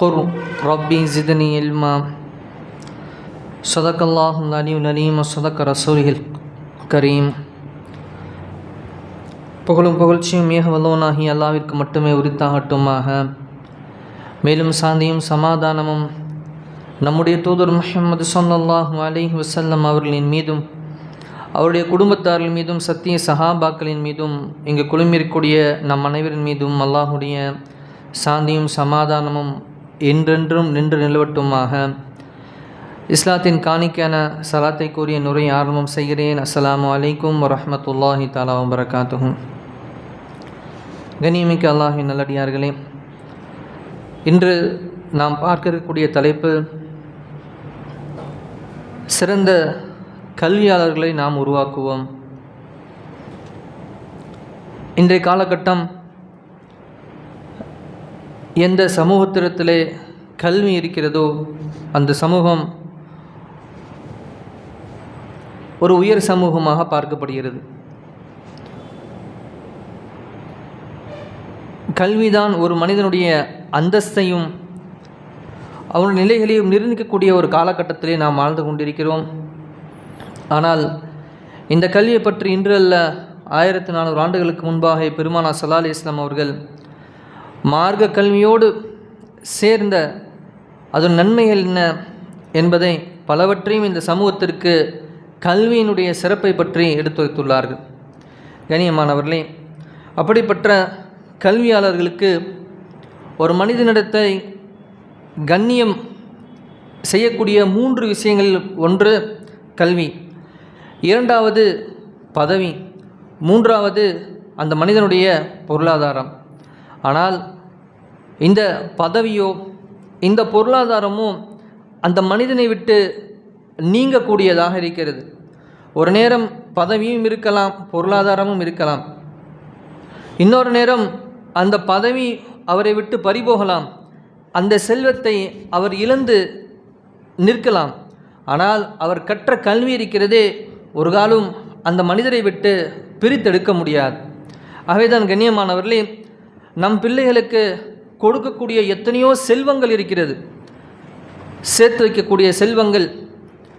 قل ربي زدني علما صدق الله العلي العليم وصدق رسوله الكريم புகழும் புகழ்ச்சியும் மிக வல்லவனாகி அல்லாவிற்கு மட்டுமே உரித்தாகட்டுமாக மேலும் சாந்தியும் சமாதானமும் நம்முடைய தூதர் முஹம்மது ஸல்லல்லாஹு அலைஹி வஸல்லம் அவர்களின் மீதும் அவருடைய குடும்பத்தார்கள் மீதும் சத்திய சஹாபாக்களின் மீதும் இங்கு குழுமிருக்கூடிய நம் அனைவரின் மீதும் அல்லாஹுடைய சாந்தியும் சமாதானமும் என்றென்றும் நின்று நிலவட்டுமாக. இஸ்லாத்தின் காணிக்கான சலாத்தை கூறிய நுரை ஆரம்பம் செய்கிறேன். அஸ்லாம் அலைக்கும் வரமத்துல்லாஹி தாலா வபரகாத்துஹும் கனியமிக்க அல்லாஹின் நல்லடியார்களே இன்று நாம் பார்க்க இருக்கக்கூடிய தலைப்பு சிறந்த கல்வியாளர்களை நாம் உருவாக்குவோம். இன்றைய காலகட்டம் எந்த சமூகத்திடத்தில் கல்வி இருக்கிறதோ அந்த சமூகம் ஒரு உயர் சமூகமாக பார்க்கப்படுகிறது. கல்விதான் ஒரு மனிதனுடைய அந்தஸ்தையும் அவனுடைய நிலைகளையும் நிர்ணயிக்கக்கூடிய ஒரு காலகட்டத்திலே நாம் வாழ்ந்து கொண்டிருக்கிறோம். ஆனால் இந்த கல்வியை பற்றி இன்று அல்ல ஆயிரத்தி நானூறு ஆண்டுகளுக்கு முன்பாக பெருமானா சலாலி இஸ்லாம் அவர்கள் மார்க்க கல்வியோடு சேர்ந்த அதன் நன்மைகள் என்ன என்பதை பலவற்றையும் இந்த சமூகத்திற்கு கல்வியினுடைய சிறப்பை பற்றி எடுத்துரைத்துள்ளார்கள். கணியமானவர்களே அப்படிப்பட்ட கல்வியாளர்களுக்கு ஒரு மனிதனிடத்தை கண்ணியம் செய்யக்கூடிய மூன்று விஷயங்களில் ஒன்று கல்வி இரண்டாவது பதவி மூன்றாவது அந்த மனிதனுடைய பொருளாதாரம். ஆனால் இந்த பதவியோ இந்த பொருளாதாரமோ அந்த மனிதனை விட்டு நீங்கக்கூடியதாக இருக்கிறது. ஒரு நேரம் பதவியும் இருக்கலாம் பொருளாதாரமும் இருக்கலாம். இன்னொரு நேரம் அந்த பதவி அவரை விட்டு பறிபோகலாம். அந்த செல்வத்தை அவர் இழந்து நிற்கலாம். ஆனால் அவர் கற்ற கல்வி இருக்கிறதே ஒரு காலம் அந்த மனிதரை விட்டு பிரித்தெடுக்க முடியாது. ஆகவேதான் கண்ணியமானவர்களே நம் பிள்ளைகளுக்கு கொடுக்கக்கூடிய எத்தனையோ செல்வங்கள் இருக்கிறது. சேர்த்து வைக்கக்கூடிய செல்வங்கள்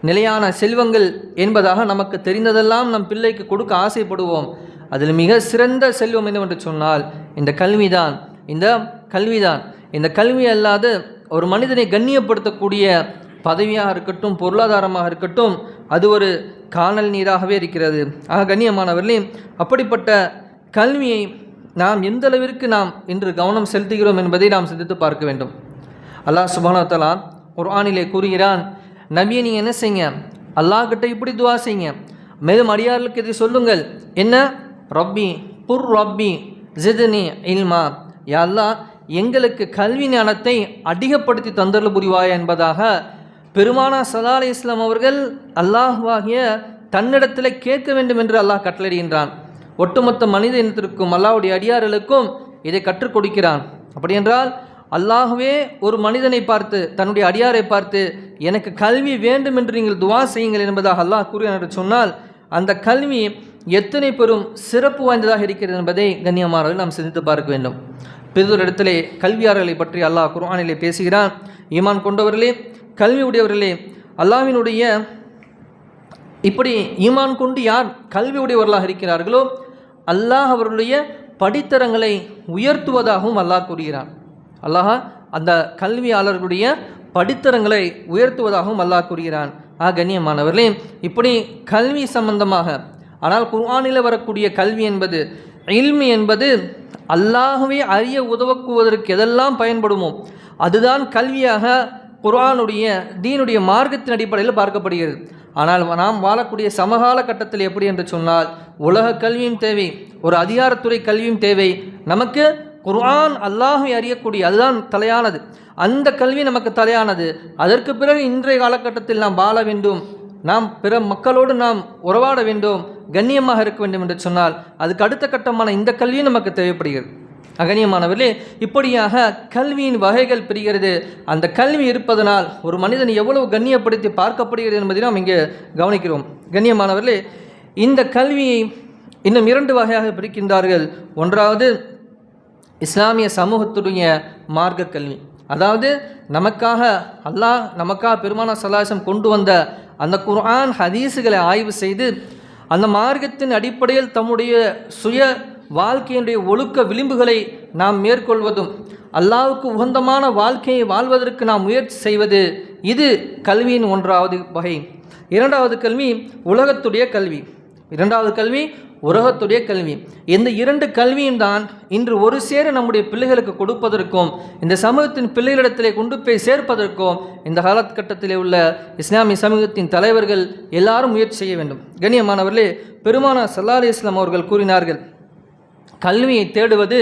நிலையான செல்வங்கள் என்பதாக நமக்கு தெரிந்ததெல்லாம் நம் பிள்ளைக்கு கொடுக்க ஆசைப்படுவோம். அதில் மிக சிறந்த செல்வம் என்னவென்று சொன்னால் இந்த கல்விதான். இந்த கல்விதான். இந்த கல்வி அல்லாது ஒரு மனிதனை கண்ணியப்படுத்தக்கூடிய பதவியாக இருக்கட்டும் பொருளாதாரமாக இருக்கட்டும் அது ஒரு காணல் நீராகவே இருக்கிறது. ஆக கண்ணியமானவர்களே அப்படிப்பட்ட கல்வியை நாம் எந்த அளவிற்கு நாம் இன்று கவனம் செலுத்துகிறோம் என்பதை நாம் சிந்தித்து பார்க்க வேண்டும். அல்லாஹ் சுபானத்தலா குர்ஆனிலே கூறுகிறான் நபியை நீங்கள் என்ன செய்யுங்க? அல்லாஹ்கிட்ட இப்படி துவா செய்யுங்க. மேலும் அடியார்களுக்கு இதை சொல்லுங்கள். என்ன? ரப்பி புர் ரப்பி ஜிதனி இல்மா. யா எங்களுக்கு கல்வி ஞானத்தை அதிகப்படுத்தி தந்தல் புரிவாயா என்பதாக பெருமானா சலா அலி இஸ்லாம் அவர்கள் அல்லாஹ்வாகிய தன்னிடத்தில் கேட்க வேண்டும் என்று அல்லாஹ் கட்டளையிடுகின்றான். ஒட்டுமொத்த மனித இனத்திற்கும் அல்லாஹுடைய அடியார்களுக்கும் இதை கற்றுக் கொடுக்கிறான். அப்படி என்றால் அல்லாஹுவே ஒரு மனிதனை பார்த்து தன்னுடைய அடியாரை பார்த்து எனக்கு கல்வி வேண்டும் என்று நீங்கள் துவா செய்யுங்கள் என்பதாக அல்லாஹ் கூறினார் என்று சொன்னால் அந்த கல்வி எத்தனை பெரும் சிறப்பு வாய்ந்ததாக இருக்கிறது என்பதை கண்ணியமானவர்கள் நாம் சிந்தித்து பார்க்க வேண்டும். பெரிதொரு இடத்திலே கல்வியாளர்களை பற்றி அல்லாஹ் குர்ஆனிலே பேசுகிறான். ஈமான் கொண்டவர்களே கல்வி உடையவர்களே அல்லாஹ்வினுடைய இப்படி ஈமான் கொண்டு யார் கல்வி உடையவர்களாக இருக்கிறார்களோ அல்லாஹ் அவர்களுடைய படித்தரங்களை உயர்த்துவதாகவும் அல்லாஹ் கூறுகிறான். அல்லாஹ் அந்த கல்வியாளர்களுடைய படித்தரங்களை உயர்த்துவதாகவும் அல்லாஹ் கூறுகிறான். ஆ கண்ணியமானவர்களே இப்படி கல்வி சம்பந்தமாக ஆனால் குர்ஆனில் வரக்கூடிய கல்வி என்பது இல்மி என்பது அல்லாகவே அறிய உதவக்குவதற்கு எதெல்லாம் பயன்படுமோ அதுதான் கல்வியாக குர்ஆனுடைய தீனுடைய மார்க்கத்தின் அடிப்படையில் பார்க்கப்படுகிறது. ஆனால் நாம் வாழக்கூடிய சமகால கட்டத்தில் எப்படி என்று சொன்னால் உலக கல்வியும் தேவை ஒரு அதிகாரத்துறை கல்வியும் தேவை. நமக்கு குர்ஆன் அல்லாஹை அறியக்கூடிய அதுதான் தலையானது. அந்த கல்வி நமக்கு தலையானது. அதற்கு பிறகு இன்றைய காலகட்டத்தில் நாம் வாழ வேண்டும். நாம் பிற மக்களோடு நாம் உறவாட வேண்டும். கண்ணியமாக இருக்க வேண்டும் என்று சொன்னால் அதுக்கு அடுத்த கட்டமான இந்த கல்வியும் நமக்கு தேவைப்படுகிறது. அகனியமானவர்களே இப்படியாக கல்வியின் வகைகள் பிரிகிறது. அந்த கல்வி இருப்பதனால் ஒரு மனிதன் எவ்வளவு கண்ணியப்படுத்தி பார்க்கப்படுகிறது என்பதை நாம் இங்கே கவனிக்கிறோம். கண்ணியமானவர்களே இந்த கல்வியை இன்னும் இரண்டு வகையாக பிரிக்கின்றார்கள். ஒன்றாவது இஸ்லாமிய சமூகத்துடைய மார்க்க கல்வி. அதாவது நமக்காக அல்லாஹ் நமக்காக பெருமான சலாசம் கொண்டு வந்த அந்த குர்ஆன் ஹதீஸுகளை ஆய்வு செய்து அந்த மார்க்கத்தின் அடிப்படையில் தம்முடைய சுய வாழ்க்கையினுடைய ஒழுக்க விளிம்புகளை நாம் மேற்கொள்வதும் அல்லாவுக்கு உகந்தமான வாழ்க்கையை வாழ்வதற்கு நாம் முயற்சி செய்வது இது கல்வியின் ஒன்றாவது வகை. இரண்டாவது கல்வி உலகத்துடைய கல்வி. இரண்டாவது கல்வி உலகத்துடைய கல்வி. இந்த இரண்டு கல்வியும் தான் இன்று ஒரு சேர நம்முடைய பிள்ளைகளுக்கு கொடுப்பதற்கும் இந்த சமூகத்தின் பிள்ளைகளிடத்திலே கொண்டு போய் சேர்ப்பதற்கும் இந்த காலகட்டத்திலே உள்ள இஸ்லாமிய சமூகத்தின் தலைவர்கள் எல்லாரும் முயற்சி செய்ய வேண்டும். கண்ணியமானவர்களே பெருமான சல்லா அலி இஸ்லாம் அவர்கள் கூறினார்கள் கல்வியை தேடுவது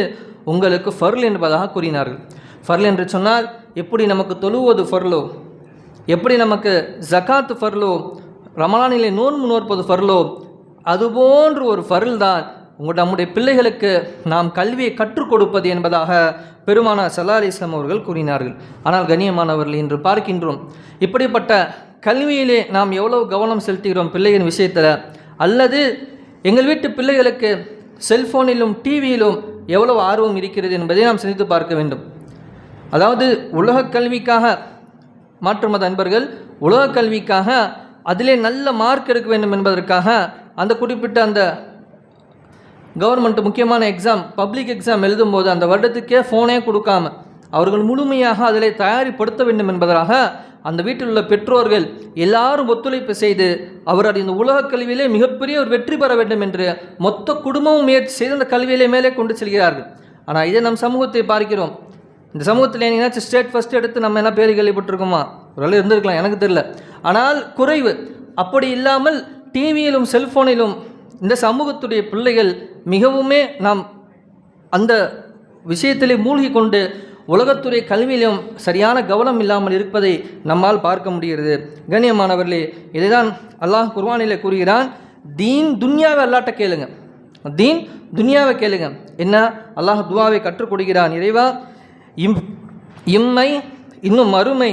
உங்களுக்கு ஃபர்ல் என்பதாக கூறினார்கள். ஃபர்ல் என்று சொன்னால் எப்படி நமக்கு தொழுவது ஃபர்லோ? எப்படி நமக்கு ஜகாத் ஃபர்லோ? ரமலானிலே நோன்பு நோற்பது ஃபர்லோ? அதுபோன்று ஒரு ஃபர்ல் தான் உங்கள் நம்முடைய பிள்ளைகளுக்கு நாம் கல்வியை கற்றுக் கொடுப்பது என்பதாக பெருமான சல்லா இஸ்லாம் அவர்கள் கூறினார்கள். ஆனால் கண்ணியமானவர்கள் இன்று பார்க்கின்றோம் இப்படிப்பட்ட கல்வியிலே நாம் எவ்வளவு கவனம் செலுத்துகிறோம் பிள்ளைகளின் விஷயத்தில்? அல்லது எங்கள் வீட்டு பிள்ளைகளுக்கு செல்போனிலும் டிவியிலும் எவ்வளவு ஆர்வம் இருக்கிறது என்பதை நாம் சிந்தித்து பார்க்க வேண்டும். அதாவது உலக கல்விக்காக மாற்று மத அன்பர்கள் உலக கல்விக்காக அதிலே நல்ல மார்க் எடுக்க வேண்டும் என்பதற்காக அந்த குறிப்பிட்ட அந்த கவர்மெண்ட் முக்கியமான எக்ஸாம் பப்ளிக் எக்ஸாம் எழுதும்போது அந்த வருடத்துக்கே ஃபோனே கொடுக்காம அவர்கள் முழுமையாக அதில் தயாரிப்படுத்த வேண்டும் என்பதற்காக அந்த வீட்டில் உள்ள பெற்றோர்கள் எல்லாரும் ஒத்துழைப்பு செய்து அவர் இந்த உலக கல்வியிலே மிகப்பெரிய ஒரு வெற்றி பெற வேண்டும் என்று மொத்த குடும்பமும் முயற்சி செய்து அந்த கல்வியிலே மேலே கொண்டு செல்கிறார்கள். ஆனால் இதே நம் சமூகத்தை பார்க்கிறோம். இந்த சமூகத்தில் எங்கேயாச்சும் ஸ்டேட் ஃபஸ்ட் எடுத்து நம்ம என்ன பேர் கேள்விப்பட்டிருக்கோமா? ஒரு இருந்திருக்கலாம் எனக்கு தெரியல. ஆனால் குறைவு. அப்படி இல்லாமல் டிவியிலும் செல்ஃபோனிலும் இந்த சமூகத்துடைய பிள்ளைகள் மிகவுமே நாம் அந்த விஷயத்திலே மூழ்கி கொண்டு உலகத்துறை கல்வியிலும் சரியான கவனம் இல்லாமல் இருப்பதை நம்மால் பார்க்க முடிகிறது. கண்ணியமானவர்களே இதைதான் அல்லாஹ் குர்வானிலே கூறுகிறான். தீன் துன்யாவை அல்லாட்ட கேளுங்க. தீன் துன்யாவை கேளுங்க. என்ன? அல்லாஹ் துவாவை கற்றுக் கொடுக்கிறான் இறைவா. இம் இம்மை இன்னும் மறுமை.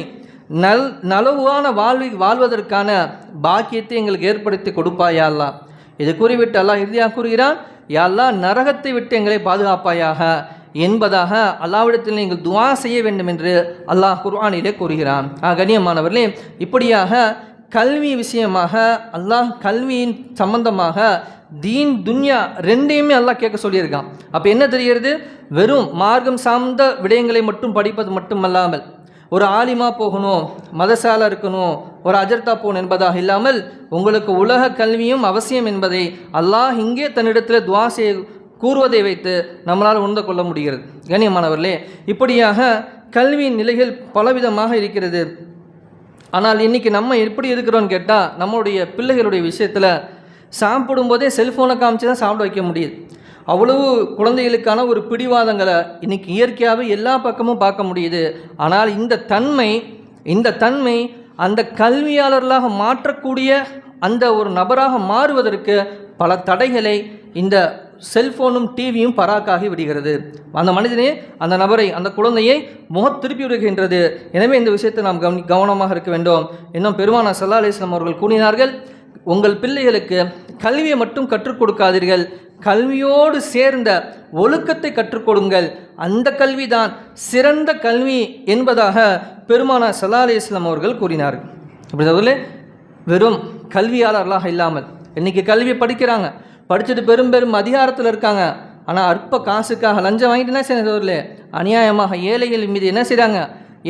நல் நலவான வாழ்வி வாழ்வதற்கான பாக்கியத்தை எங்களுக்கு ஏற்படுத்தி கொடுப்பாயாலாம் இது கூறிவிட்டு அல்லாஹ் இறுதியாக கூறுகிறான் யாழ்லா நரகத்தை விட்டு எங்களை பாதுகாப்பாயாக. என்பதாக அல்லாவிடத்தில் நீங்கள் துவா செய்ய வேண்டும் என்று அல்லாஹ் குர்ஆனிலே கூறுகிறான். ஆ கண்ணியமானவர்களே இப்படியாக கல்வி விஷயமாக அல்லாஹ் கல்வியின் சம்பந்தமாக தீன் துன்யா ரெண்டையுமே அல்லாஹ் கேட்க சொல்லியிருக்கான். அப்போ என்ன தெரிகிறது? வெறும் மார்க்கம் சார்ந்த விடயங்களை மட்டும் படிப்பது மட்டுமல்லாமல் ஒரு ஆலிமா போகணும் மதசால இருக்கணும் ஒரு அஜர்த்தா போகணும் என்பதாக இல்லாமல் உங்களுக்கு உலக கல்வியும் அவசியம் என்பதை அல்லாஹ் இங்கே தன்னிடத்தில் துவா செய்ய கூறுவதை வைத்து நம்மளால் உணர்ந்து கொள்ள முடிகிறது. கண்ணியமானவர்களே இப்படியாக கல்வியின் நிலைகள் பலவிதமாக இருக்கிறது. ஆனால் இன்றைக்கி நம்ம எப்படி இருக்கிறோன்னு கேட்டால் நம்மளுடைய பிள்ளைகளுடைய விஷயத்தில் சாப்பிடும்போதே செல்ஃபோனை காமிச்சு தான் சாப்பிட வைக்க முடியுது. அவ்வளவு குழந்தைகளுக்கான ஒரு பிடிவாதங்களை இன்றைக்கி இயற்கையாகவே எல்லா பக்கமும் பார்க்க முடியுது. ஆனால் இந்த தன்மை இந்த தன்மை அந்த கல்வியாளர்களாக மாற்றக்கூடிய அந்த ஒரு நபராக மாறுவதற்கு பல தடைகளை இந்த செல்ஃபோனும் டிவியும் பராக்காகி விடுகிறது. அந்த மனிதனே அந்த நபரை அந்த குழந்தையை முகத் திருப்பி விடுகின்றது. எனவே இந்த விஷயத்தை நாம் கவனி கவனமாக இருக்க வேண்டும். இன்னும் பெருமான சல்லா அலிஸ்லாம் அவர்கள் கூறினார்கள் உங்கள் பிள்ளைகளுக்கு கல்வியை மட்டும் கற்றுக் கொடுக்காதீர்கள். கல்வியோடு சேர்ந்த ஒழுக்கத்தை கற்றுக்கொடுங்கள் அந்த அந்த கல்விதான் சிறந்த கல்வி என்பதாக பெருமானா சல்லா அலி இஸ்லாம் அவர்கள் கூறினார்கள். அப்படி வெறும் கல்வியாளர்களாக இல்லாமல் இன்றைக்கி கல்வி படிக்கிறாங்க. படிச்சுட்டு பெரும் பெரும் அதிகாரத்தில் இருக்காங்க. ஆனால் அற்ப காசுக்காக லஞ்சம் வாங்கிட்டு என்ன செய்யல அநியாயமாக ஏழைகள் மீது என்ன செய்கிறாங்க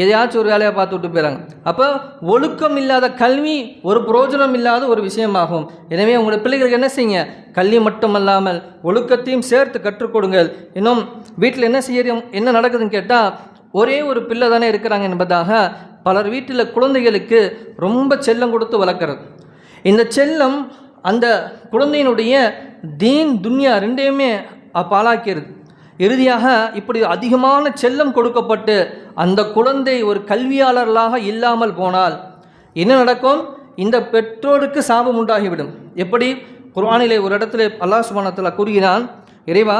எதையாச்சும் ஒரு வேலையை பார்த்து விட்டு போயிறாங்க. அப்போ ஒழுக்கம் இல்லாத கல்வி ஒரு புரோஜனம் இல்லாத ஒரு விஷயமாகும். எனவே உங்களுடைய பிள்ளைகளுக்கு என்ன செய்யுங்க? கல்வி மட்டுமல்லாமல் ஒழுக்கத்தையும் சேர்த்து கற்றுக் கொடுங்கள். இன்னும் வீட்டில் என்ன செய்ய என்ன நடக்குதுன்னு கேட்டால் ஒரே ஒரு பிள்ளை தானே இருக்கிறாங்க என்பதாக பலர் வீட்டில் குழந்தைகளுக்கு ரொம்ப செல்லம் கொடுத்து வளர்க்குறது. இந்த செல்லம் அந்த குழந்தையினுடைய தீன் துன்யா ரெண்டையுமே பாலாக்கிறது இறுதியாக இப்படி அதிகமான செல்லம் கொடுக்கப்பட்டு அந்த குழந்தை ஒரு கல்வியாளர்களாக இல்லாமல் போனால் என்ன நடக்கும்? இந்த பெற்றோருக்கு சாபம் உண்டாகிவிடும். எப்படி? குர்ஆனிலே ஒரு இடத்துல அல்லாஹ் சுபானத்தில் கூறுகிறான் இறைவா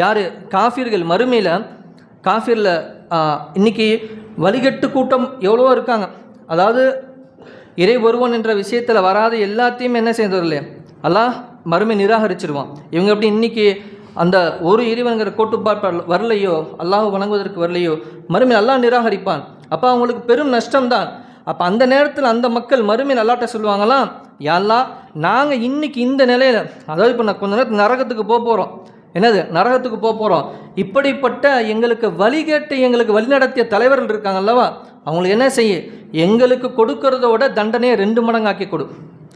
யார்? காஃபிர்கள் மறுமையில் காஃபிரில் இன்னைக்கு வழிகட்டு கூட்டம் எவ்வளவோ இருக்காங்க. அதாவது இறை ஒருவன் என்ற விஷயத்தில் வராத எல்லாத்தையும் என்ன செய்ததில்லை அல்லாஹ் மறுமை நிராகரிச்சிருவான். இவங்க எப்படி இன்னைக்கு அந்த ஒரு இறைவனுங்கிற கோட்டுப்பாடு வரலையோ அல்லாஹ் வணங்குவதற்கு வரலையோ மறுமை அல்லாஹ் நிராகரிப்பான். அப்போ அவங்களுக்கு பெரும் நஷ்டம்தான். அப்போ அந்த நேரத்தில் அந்த மக்கள் மறுமை அல்லாட்ட சொல்லுவாங்களாம் யாழ்லா நாங்கள் இன்னைக்கு இந்த நிலையில் அதாவது இப்போ நான் கொஞ்ச நேரத்துக்கு நரகத்துக்கு போக போகிறோம் என்னது நரகத்துக்கு போக போகிறோம் இப்படிப்பட்ட எங்களுக்கு வழிகேட்டு எங்களுக்கு வழிநடத்திய தலைவர்கள் இருக்காங்க அல்லவா? அவங்களுக்கு என்ன செய்ய? எங்களுக்கு கொடுக்கறத விட தண்டனையை ரெண்டு மடங்காக்கி கொடு.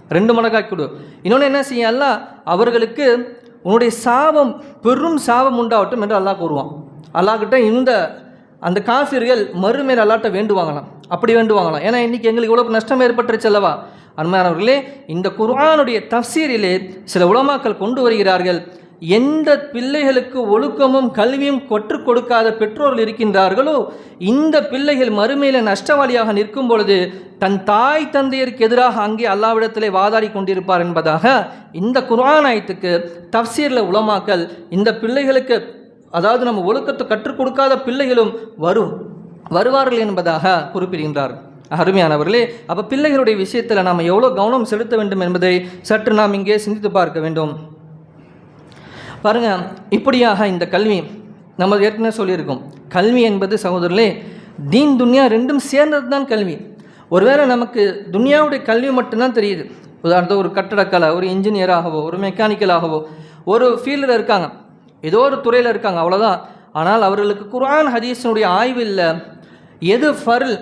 ரெண்டு மடங்காக்கி கொடு. இன்னொன்று என்ன செய்ய? அல்ல அவர்களுக்கு உன்னுடைய சாபம் பெரும் சாபம் உண்டாகட்டும் என்று அல்லாஹ் கூறுவான். அல்லாஹ்கிட்ட இந்த அந்த காஃபிர்கள் மறுமையில் அல்லாட்ட வேண்டுவாங்களாம். அப்படி வேண்டுவாங்களாம். ஏன்னா இன்றைக்கி எங்களுக்கு இவ்வளோ நஷ்டம் ஏற்பட்டுருச்சு அல்லவா? அருமையானவர்களே இந்த குர்ஆனுடைய தஃசீரிலே சில உலமாக்கள் கொண்டு வருகிறார்கள். எந்த பிள்ளைகளுக்கு ஒழுக்கமும் கல்வியும் கற்றுக் கொடுக்காத பெற்றோர்கள் இருக்கின்றார்களோ இந்த பிள்ளைகள் மறுமையில் நஷ்டவாளியாக நிற்கும் பொழுது தன் தாய் தந்தையருக்கு எதிராக அங்கே அல்லாவிடத்திலே வாதாடி கொண்டிருப்பார் என்பதாக இந்த குரானாயத்துக்கு தப்சீரில் உலமாக்கல் இந்த பிள்ளைகளுக்கு அதாவது நம்ம ஒழுக்கத்தை கற்றுக் கொடுக்காத பிள்ளைகளும் வரும் வருவார்கள் என்பதாக குறிப்பிடுகின்றார். அருமையானவர்களே அப்போ பிள்ளைகளுடைய விஷயத்தில் நாம் எவ்வளோ கவனம் செலுத்த வேண்டும் என்பதை சற்று நாம் இங்கே சிந்தித்து பார்க்க வேண்டும். பாருங்கள் இப்படியாக இந்த கல்வி நம்ம ஏற்கனவே சொல்லியிருக்கோம். கல்வி என்பது சகோதரர்களே தீன் துன்யா ரெண்டும் சேர்ந்தது தான் கல்வி. ஒருவேளை நமக்கு துன்யாவுடைய கல்வி மட்டும்தான் தெரியுது. உதாரணத்துக்கு ஒரு கட்டடக்கலை ஒரு இன்ஜினியராகவோ ஒரு மெக்கானிக்கலாகவோ ஒரு ஃபீல்டில் இருக்காங்க. ஏதோ ஒரு துறையில் இருக்காங்க அவ்வளோதான் ஆனால் அவர்களுக்கு குரான் ஹதீஸினுடைய ஆய்வில் எது ஃபர்ல்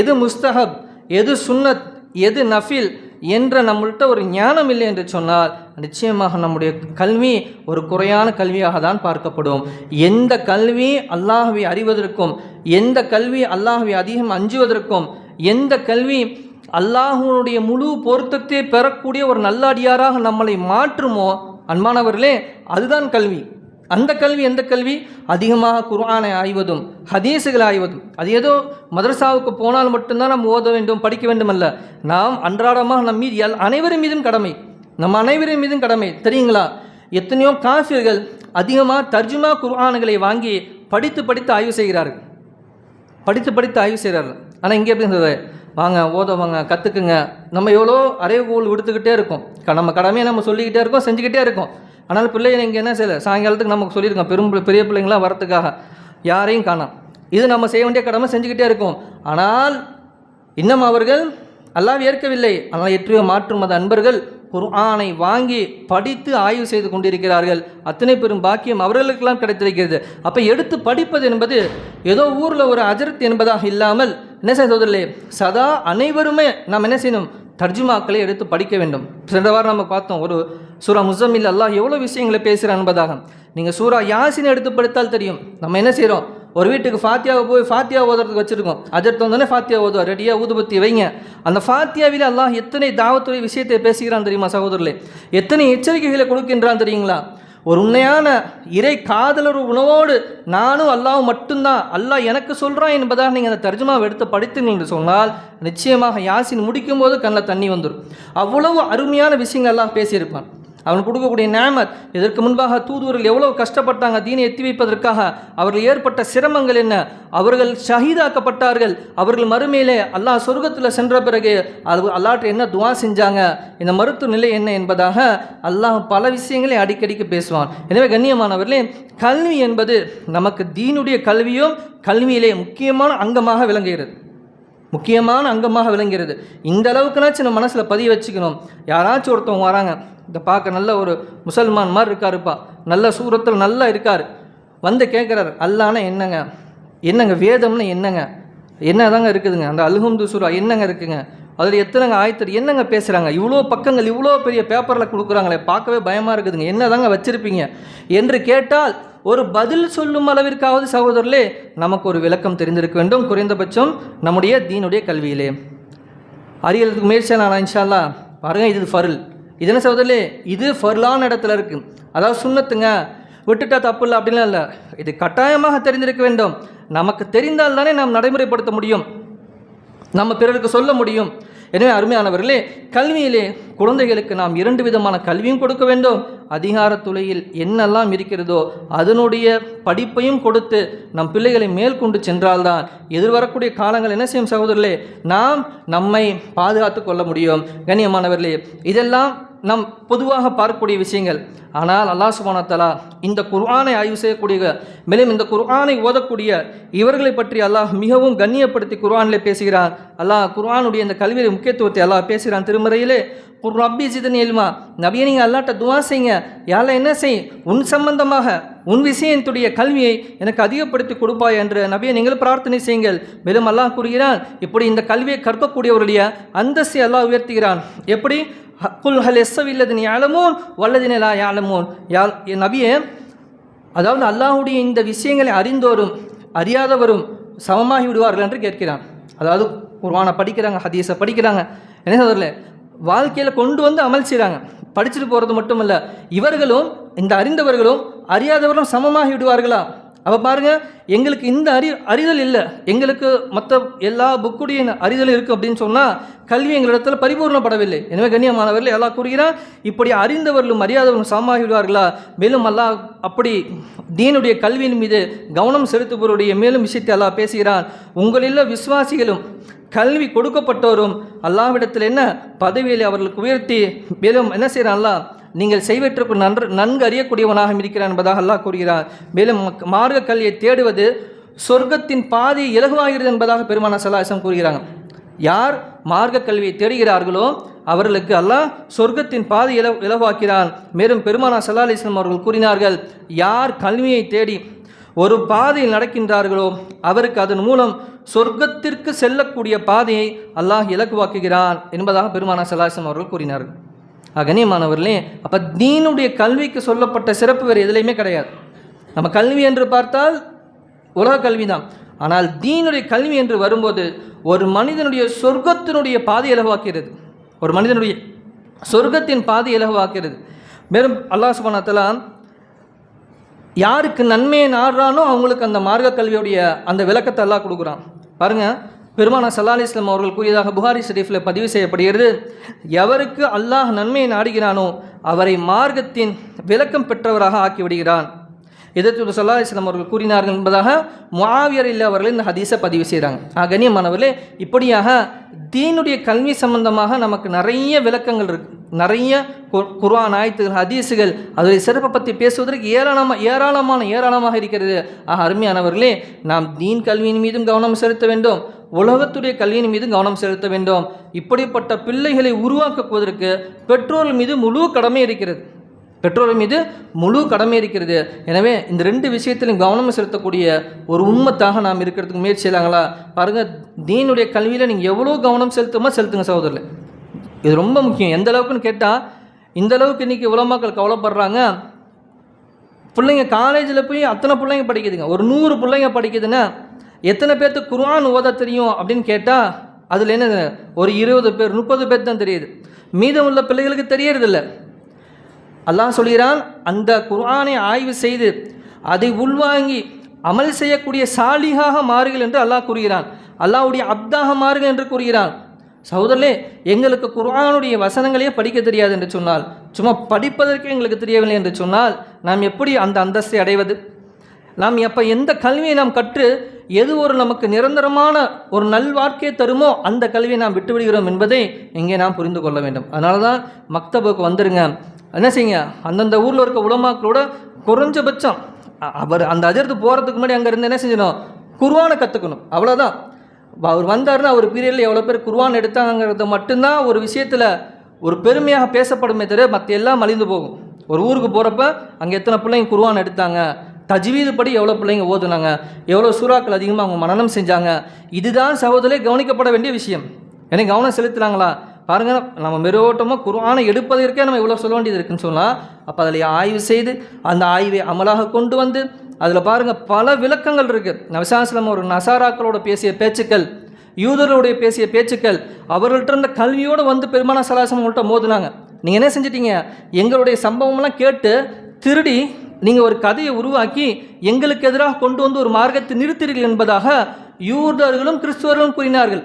எது முஸ்தஹப் எது சுன்னத் எது நஃபில் என்ற நம்மள்கிட்ட ஒரு ஞானம் இல்லை என்று சொன்னால் நிச்சயமாக நம்முடைய கல்வி ஒரு குறையான கல்வியாக தான் பார்க்கப்படும். எந்த கல்வி அல்லாஹவை அறிவதற்கும் எந்த கல்வி அல்லாஹவை அதிகம் அஞ்சுவதற்கும் எந்த கல்வி அல்லாஹனுடைய முழு பொருத்தத்தை பெறக்கூடிய ஒரு நல்லடியாராக நம்மளை மாற்றுமோ அன்பானவர்களே அதுதான் கல்வி. அந்த கல்வி எந்த கல்வி? அதிகமாக குர்ஆனை ஆய்வதும் ஹதீஸுகளை ஆய்வதும். அது ஏதோ மதரசாவுக்கு போனால் மட்டும்தான் நாம் ஓத வேண்டும் படிக்க வேண்டும் அல்ல. நாம் அன்றாடமாக நம் மீது அனைவரும் அனைவரின் மீதும் கடமை. நம் அனைவரின் மீதும் கடமை. தெரியுங்களா? எத்தனையோ காஃபியர்கள் அதிகமாக தர்ஜுமா குர்ஆன்களை வாங்கி படித்து படித்து ஆய்வு செய்கிறார்கள். படித்து படித்து ஆய்வு செய்கிறார்கள். ஆனால் இங்கே எப்படி இருந்தது வாங்க ஓதவங்க கற்றுக்குங்க நம்ம எவ்வளோ அறைகோல் விடுத்துக்கிட்டே இருக்கோம். க- நம்ம கடமையை நம்ம சொல்லிக்கிட்டே இருக்கோம் செஞ்சுக்கிட்டே இருக்கோம். ஆனால் பிள்ளைங்க இங்கே என்ன செய்யலை? சாயங்காலத்துக்கு நமக்கு சொல்லியிருக்கோம் பெரும் பெரிய பிள்ளைங்களாம் வரத்துக்காக யாரையும் காணாம். இது நம்ம செய்ய வேண்டிய கடமை செஞ்சுக்கிட்டே இருக்கோம். ஆனால் இன்னும் அவர்கள் அல்லாஹ் ஏற்கவில்லை. ஆனால் எற்றியோ மாற்று மத அன்பர்கள் குர்ஆனை வாங்கி படித்து ஆய்வு செய்து கொண்டிருக்கிறார்கள். அத்தனை பெரும் பாக்கியம் அவர்களுக்கெல்லாம் கிடைத்திருக்கிறது. அப்போ எடுத்து படிப்பது என்பது ஏதோ ஊரில் ஒரு அஜரத் என்பதாக இல்லாமல் என்ன செய்ய சதா அனைவருமே நாம் என்ன செய்யணும்? தர்ஜுமாக்களை எடுத்து படிக்க வேண்டும். சென்ற வாரம் நம்ம பார்த்தோம் ஒரு சூரா முசமில் அல்லாஹ் எவ்வளோ விஷயங்களை பேசுகிற என்பதாக. நீங்கள் சூரா யாசின் எடுத்து படித்தால் தெரியும். நம்ம என்ன செய்கிறோம் ஒரு வீட்டுக்கு ஃபாத்தியாவை போய் ஃபாத்தியா ஓதுறதுக்கு வச்சுருக்கோம். அஜர்த்து வந்தோடனே ஃபாத்தியா ஓதுவார். ரெடியாக ஊதுபத்தி வைங்க. அந்த ஃபாத்தியாவில் அல்லாஹ் எத்தனை தாவத்துறை விஷயத்தை பேசுகிறான் தெரியுமா சகோதரர்களே? எத்தனை எச்சரிக்கைகளை கொடுக்கின்றான் தெரியுங்களா? ஒரு உண்மையான இறை காதலர் உணவோடு நானும் அல்லாஹ் மட்டும்தான். அல்லாஹ் எனக்கு சொல்கிறான் என்பதாக நீங்கள் அந்த தர்ஜுமாவை எடுத்து படித்தீங்க என்று சொன்னால் நிச்சயமாக யாசின் முடிக்கும்போது கண்ணில் தண்ணி வந்துடும் அவ்வளவு அருமையான விஷயங்கள் எல்லாம் பேசியிருப்பான். அவன் கொடுக்கக்கூடிய நேமத் இதற்கு முன்பாக தூதுவர்கள் எவ்வளவு கஷ்டப்பட்டாங்க தீனை எத்தி வைப்பதற்காக. அவர்கள் ஏற்பட்ட சிரமங்கள் என்ன? அவர்கள் ஷஹீதாக்கப்பட்டார்கள். அவர்கள் மறுமையிலே அல்லாஹ் சொர்க்கத்தில் சென்ற பிறகு அது அல்லாட்டு என்ன துவா செஞ்சாங்க? இந்த மருத்துவ நிலை என்ன என்பதாக அல்லாஹ் பல விஷயங்களை அடிக்கடிக்கு பேசுவான். எனவே கண்ணியமானவர்களே கல்வி என்பது நமக்கு தீனுடைய கல்வியும் கல்வியிலே முக்கியமான அங்கமாக விளங்குகிறது. முக்கியமான அங்கமாக விளங்குகிறது. இந்த அளவுக்குனாச்சும் நம்ம மனசில் பதிய வச்சுக்கணும். யாராச்சும் ஒருத்தவங்க வராங்க இதை பார்க்க நல்ல ஒரு முசல்மான் மாதிரி இருக்காருப்பா நல்ல சூரத்தில் நல்லா இருக்கார். வந்து கேட்குறாரு அல்லானா என்னங்க? என்னங்க? வேதம்னு என்னங்க? என்னதாங்க இருக்குதுங்க? அந்த அல்ஹம்து சூரா என்னங்க இருக்குங்க? அதில் எத்தனைங்க ஆயத்தர் என்னங்க பேசுகிறாங்க இவ்வளோ பக்கங்கள் இவ்வளோ பெரிய பேப்பரில் கொடுக்குறாங்களே பார்க்கவே பயமாக இருக்குதுங்க. என்னதாங்க வச்சுருப்பீங்க? என்று கேட்டால் ஒரு பதில் சொல்லும் அளவிற்காவது சகோதரர்களே நமக்கு ஒரு விளக்கம் தெரிந்திருக்க வேண்டும். குறைந்தபட்சம் நம்முடைய தீனுடைய கல்வியிலே. அறியலுக்கு முயற்சியாக நான் இன்ஷால்லா. பாருங்க இது ஃபருல். இது என்ன சகோதரர்களே? இது ஃபர்லான இடத்துல இருக்குது அதாவது சுண்ணத்துங்க. விட்டுட்டா தப்பு இல்லை அப்படிலாம் இல்லை. இது கட்டாயமாக தெரிந்திருக்க வேண்டும். நமக்கு தெரிந்தால் தானே நாம் நடைமுறைப்படுத்த முடியும். நம்ம பிறருக்கு சொல்ல முடியும். எனவே அருமையானவர்களே கல்வியிலே குழந்தைகளுக்கு நாம் இரண்டு விதமான கல்வியும் கொடுக்க வேண்டும். அதிகாரத்துறையில் என்னெல்லாம் இருக்கிறதோ அதனுடைய படிப்பையும் கொடுத்து நம் பிள்ளைகளை மேல் கொண்டு சென்றால்தான் எதிர்வரக்கூடிய காலங்கள் என்ன செய்யும் சகோதரர்களே? நாம் நம்மை பாதுகாத்து கொள்ள முடியும். கண்ணியமானவர்களே இதெல்லாம் நம் பொதுவாக பார்க்கக்கூடிய விஷயங்கள். ஆனால் அல்லாஹ் சுபானத்தலா இந்த குர்ஆனை ஆய்வு செய்யக்கூடிய மேலும் இந்த குர்ஆனை ஓதக்கூடிய இவர்களை பற்றி அல்லாஹ் மிகவும் கண்ணியப்படுத்தி குர்ஆனில் பேசுகிறான். அல்லாஹ் குர்ஆனுடைய இந்த கல்வியின் முக்கியத்துவத்தை அல்லாஹ் பேசுகிறான். திருமறையிலே குர் ரப்பி ஜிதன் எல்மா நபியை நீங்கள் அல்லாட்ட துவா செய்யுங்க யாரில் என்ன செய்? உன் சம்பந்தமாக உன் விஷயத்துடைய கல்வியை எனக்கு அதிகப்படுத்தி கொடுப்பாய் என்று நபியை நீங்கள் பிரார்த்தனை செய்யுங்கள். மேலும் அல்லாஹ் கூறுகிறான் இப்படி இந்த கல்வியை கற்கக்கூடியவருடைய அந்தஸ்தை அல்லாஹ் உயர்த்துகிறான். எப்படி? குல் ஹல் எஸ்ஸவில்லதின் யாழமோன் வல்லது லா யாழமோன் யா என் நபியே அதாவது அல்லாஹுடைய இந்த விஷயங்களை அறிந்தோரும் அறியாதவரும் சமமாகி விடுவார்கள் என்று கேட்கிறான். அதாவது குர்வானை படிக்கிறாங்க ஹதீஸை படிக்கிறாங்க. என்ன சொல்றல வாழ்க்கையில் கொண்டு வந்து அமல் செய்கிறாங்க படிச்சுட்டு போகிறது மட்டுமல்ல இவர்களும் இந்த அறிந்தவர்களும் அறியாதவர்களும் சமமாகி விடுவார்களா? அப்போ பாருங்க எங்களுக்கு இந்த அறி அறிதல் இல்லை. எங்களுக்கு மற்ற எல்லா புக்குடைய அறிதல் இருக்குது அப்படின்னு சொன்னால் கல்வி எங்களிடத்தில் பரிபூர்ணப்படவில்லை. எனவே கண்ணியமானவர்கள் எல்லாம் கூறுகிறான் இப்படி அறிந்தவர்களும் அறியாதவர்களும் சமமாகி விடுவார்களா? மேலும் அல்லாஹ் அப்படி தீனுடைய கல்வியின் மீது கவனம் செலுத்துபவருடைய மேலும் விஷயத்தை எல்லாம் பேசுகிறான். உங்களில் விசுவாசிகளும் கல்வி கொடுக்கப்பட்டோரும் அல்லாவிடத்தில் என்ன பதவியில் அவர்களுக்கு உயர்த்தி மேலும் என்ன செய்கிறான் அல்லா நீங்கள் செய்வற்றுக்கு நன்று நன்கு அறியக்கூடியவனாக இருக்கிறான் என்பதாக அல்லாஹ் கூறுகிறார். மேலும் மக்- மார்க்க கல்வியை தேடுவது சொர்க்கத்தின் பாதி இலகுவாகிறது என்பதாக பெருமான சலாசம் கூறுகிறாங்க. யார் மார்க்க கல்வியை தேடுகிறார்களோ அவர்களுக்கு அல்லாஹ் சொர்க்கத்தின் பாதி இல இலவாக்கிறான் மேலும் பெருமானா சல்லா அலிஸ்லாம் அவர்கள் கூறினார்கள் யார் கல்வியை தேடி ஒரு பாதையில் நடக்கின்றார்களோ அவருக்கு அதன் மூலம் சொர்க்கத்திற்கு செல்லக்கூடிய பாதையை அல்லாஹ் இலக்குவாக்குகிறான் என்பதாக பெருமானா சலாசம் அவர்கள் கூறினார்கள். ஆக, கண்ணியமானவர்களே அப்போ தீனுடைய கல்விக்கு சொல்லப்பட்ட சிறப்பு வேறு எதுலையுமே கிடையாது. நம்ம கல்வி என்று பார்த்தால் உலக கல்வி தான் ஆனால் தீனுடைய கல்வி என்று வரும்போது ஒரு மனிதனுடைய சொர்க்கத்தினுடைய பாதை இலகுவாக்கிறது ஒரு மனிதனுடைய சொர்க்கத்தின் பாதை இலகுவாக்கிறது மேலும் அல்லாஹ் சுப்ஹானஹு யாருக்கு நன்மையை நாடுறானோ அவங்களுக்கு அந்த மார்க்க கல்வியுடைய அந்த விளக்கத்தை எல்லாம் கொடுக்குறான். பாருங்க பெருமானா சல்லா அலிஸ்லாம் அவர்கள் கூறியதாக புகாரி ஷெரீஃபில் பதிவு செய்யப்படுகிறது எவருக்கு அல்லாஹ் நன்மையை நாடுகிறானோ அவரை மார்க்கத்தின் விளக்கம் பெற்றவராக ஆக்கிவிடுகிறான் எதிர்த்து சொல்லா இஸ்லாம் அவர்கள் கூறினார்கள் என்பதாக மாவியர் இல்லை அவர்கள் இந்த ஹதீஸை பதிவு செய்கிறாங்க. ஆ கண்ணியமானவர்களே இப்படியாக தீனுடைய கல்வி சம்பந்தமாக நமக்கு நிறைய விளக்கங்கள் இருக்கு. நிறைய கு- குர்ஆன் ஆயத்துகள் ஹதீஸுகள் அதோடைய சிறப்பை பற்றி பேசுவதற்கு ஏராளமாக ஏராளமான ஏராளமாக இருக்கிறது. ஆக அருமையானவர்களே நாம் தீன் கல்வியின் மீதும் கவனம் செலுத்த வேண்டும். உலகத்துடைய கல்வியின் மீது கவனம் செலுத்த வேண்டும். இப்படிப்பட்ட பிள்ளைகளை உருவாக்குவதற்கு பெற்றோர்கள் மீது முழு கடமை இருக்கிறது. பெற்றோர்கள் மீது முழு கடமை இருக்கிறது. எனவே இந்த ரெண்டு விஷயத்திலும் கவனம் செலுத்தக்கூடிய ஒரு உண்மத்தாக நாம் இருக்கிறதுக்கு முயற்சி செய்தாங்களா பாருங்கள் தீனுடைய கல்வியில் நீங்கள் எவ்வளோ கவனம் செலுத்துமோ செலுத்துங்க சகோதரில் இது ரொம்ப முக்கியம். எந்த அளவுக்குன்னு கேட்டால் இந்த அளவுக்கு இன்றைக்கி உலமாக்கள் கவலைப்படுறாங்க. பிள்ளைங்க காலேஜில் போய் அத்தனை பிள்ளைங்க படிக்குதுங்க. ஒரு நூறு பிள்ளைங்க படிக்குதுன்னா எத்தனை பேர்த்துக்கு குர்ஆன் ஓத தெரியும் அப்படின்னு கேட்டால் அதில் என்ன ஒரு இருபது பேர் முப்பது பேர் தான் தெரியுது. மீதம் உள்ள பிள்ளைகளுக்கு தெரியறதில்ல. அல்லாஹ் சொல்கிறான் அந்த குர்ஆனை ஆய்வு செய்து அதை உள்வாங்கி அமல் செய்யக்கூடிய சாலிகாக மாறுகள் என்று அல்லாஹ் கூறுகிறான். அல்லாஹுடைய அப்தாக மாறுகள் என்று கூறுகிறான். சகோதரர்களே எங்களுக்கு குர்ஆனுடைய வசனங்களையே படிக்க தெரியாது என்று சொன்னால் சும்மா படிப்பதற்கு எங்களுக்கு தெரியவில்லை என்று சொன்னால் நாம் எப்படி அந்த அந்தஸ்தை அடைவது? நாம் எப்போ எந்த கல்வியை நாம் கற்று எது ஒரு நமக்கு நிரந்தரமான ஒரு நல்வாழ்க்கையை தருமோ அந்த கல்வியை நாம் விட்டுவிடுகிறோம் என்பதை இங்கே நாம் புரிந்து கொள்ள வேண்டும். அதனால தான் மக்தபுக்கு வந்துருங்க. என்ன செய்யுங்க? அந்தந்த ஊரில் இருக்க உலமாக்களோட குறைஞ்சபட்சம் அவர் அந்த அதிர்த்து போகிறதுக்கு முன்னாடி அங்கே இருந்து என்ன செஞ்சிடணும்? குருவானை கற்றுக்கணும் அவ்வளோதான் அவர் வந்தாருன்னா அவர் பீரியடில் எவ்வளோ பேர் குருவான் எடுத்தாங்கிறது மட்டும்தான் ஒரு விஷயத்தில் ஒரு பெருமையாக பேசப்படுமே தவிர மற்ற எல்லாம் மலிந்து போகும். ஒரு ஊருக்கு போகிறப்ப அங்கே எத்தனை பிள்ளைங்க குருவான் எடுத்தாங்க? தஜ்வீது படி எவ்வளோ பிள்ளைங்க ஓதுனாங்க? எவ்வளோ சூறாக்கள் அதிகமாக அவங்க மனநம் செஞ்சாங்க? இதுதான் சகோதரே கவனிக்கப்பட வேண்டிய விஷயம். எனக்கு கவனம் செலுத்துனாங்களா பாருங்க நம்ம மெருவோட்டமாக குர்ஆனை எடுப்பதற்கே நம்ம இவ்வளோ சொல்ல வேண்டியது இருக்குன்னு சொன்னால் அப்போ அதில் ஆய்வு செய்து அந்த ஆய்வை அமலாக கொண்டு வந்து அதில் பாருங்கள் பல விளக்கங்கள் இருக்குது நவசாஸ்லம் ஒரு நசாராக்களோட பேசிய பேச்சுக்கள் யூதர்களுடைய பேசிய பேச்சுக்கள் அவர்கள்ட்ட இருந்த கல்வியோடு வந்து பெருமான சலாசம் உங்கள்கிட்ட மோதுனாங்க. நீங்கள் என்ன செஞ்சிட்டீங்க? எங்களுடைய சம்பவம்லாம் கேட்டு திருடி நீங்கள் ஒரு கதையை உருவாக்கி எங்களுக்கு எதிராக கொண்டு வந்து ஒரு மார்க்கத்தை நிறுத்துறீர்கள் என்பதாக யூதர்களும் கிறிஸ்துவர்களும் கூறினார்கள்.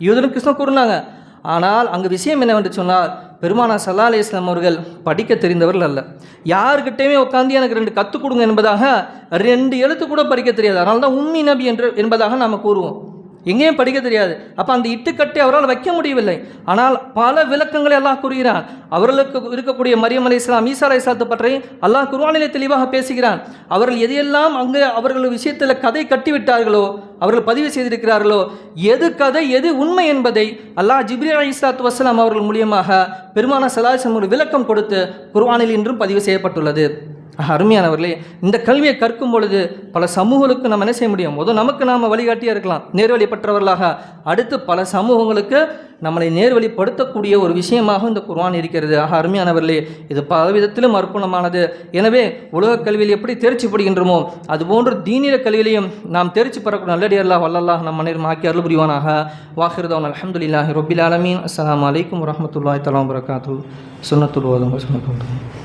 யூதரும் கிறிஸ்தவம் கூறினாங்க. ஆனால் அங்கு விஷயம் என்னவென்று சொன்னால் பெருமானா சல்லா அலி இஸ்லாம் அவர்கள் படிக்க தெரிந்தவர்கள் அல்ல. யாருக்கிட்டையுமே உட்காந்து எனக்கு ரெண்டு கற்றுக் கொடுங்க என்பதாக ரெண்டு எழுத்து கூட படிக்க தெரியாது. அதனால தான் உம்மி நபி என்று என்பதாக நாம் கூறுவோம். எங்கேயும் படிக்க தெரியாது. அப்போ அந்த இட்டுக்கட்டை அவரால் வைக்க முடியவில்லை. ஆனால் பல விளக்கங்களை அல்லாஹ் கூறுகிறான். அவர்களுக்கு இருக்கக்கூடிய மரியம் அலி இஸ்லாம் ஈசா அலி இஸ்லாத்தை பற்றி அல்லாஹ் குர்ஆனிலே தெளிவாக பேசுகிறான். அவர்கள் எதையெல்லாம் அங்கே அவர்கள் விஷயத்தில் கதை கட்டிவிட்டார்களோ அவர்கள் பதிவு செய்திருக்கிறார்களோ எது கதை எது உண்மை என்பதை அல்லாஹ் ஜிப்ரி அலி இஸ்லாத்து வசலாம் அவர்கள் மூலியமாக பெருமான சலாசம் ஒரு விளக்கம் கொடுத்து குர்ஆனில் இன்றும் பதிவு செய்யப்பட்டுள்ளது. அருமையானவர்களே இந்த கல்வியை கற்கும் பொழுது பல சமூகங்களுக்கு நம்ம என்ன செய்ய முடியும்? முதல் நமக்கு நாம் வழிகாட்டியாக இருக்கலாம். நேர்வழி பெற்றவர்களாக அடுத்து பல சமூகங்களுக்கு நம்மளை நேர்வழிப்படுத்தக்கூடிய ஒரு விஷயமாக இந்த குர்வான் இருக்கிறது. ஆக அருமையானவர்களே இது பல விதத்திலும் அற்புதமானது. எனவே உலக கல்வியில் எப்படி தேர்ச்சி படுகின்றோமோ அதுபோன்று தீனிர கல்வியிலையும் நாம் தேர்ச்சி பெறக்கூடிய நல்லடியல்லாஹ் வல்லல்லாஹ் நம் அனைவரும் ஆக்கி அருள் புரிவானாக. வாஹிருதவன் அலமதுல்லாஹி ரொபில் ஆலமீன். அஸ்லாம் அலைக்கும் வரஹ்மத்துல்லாஹி தலாம் வரகாத்து சுன்னத்துல் ஓதுங்க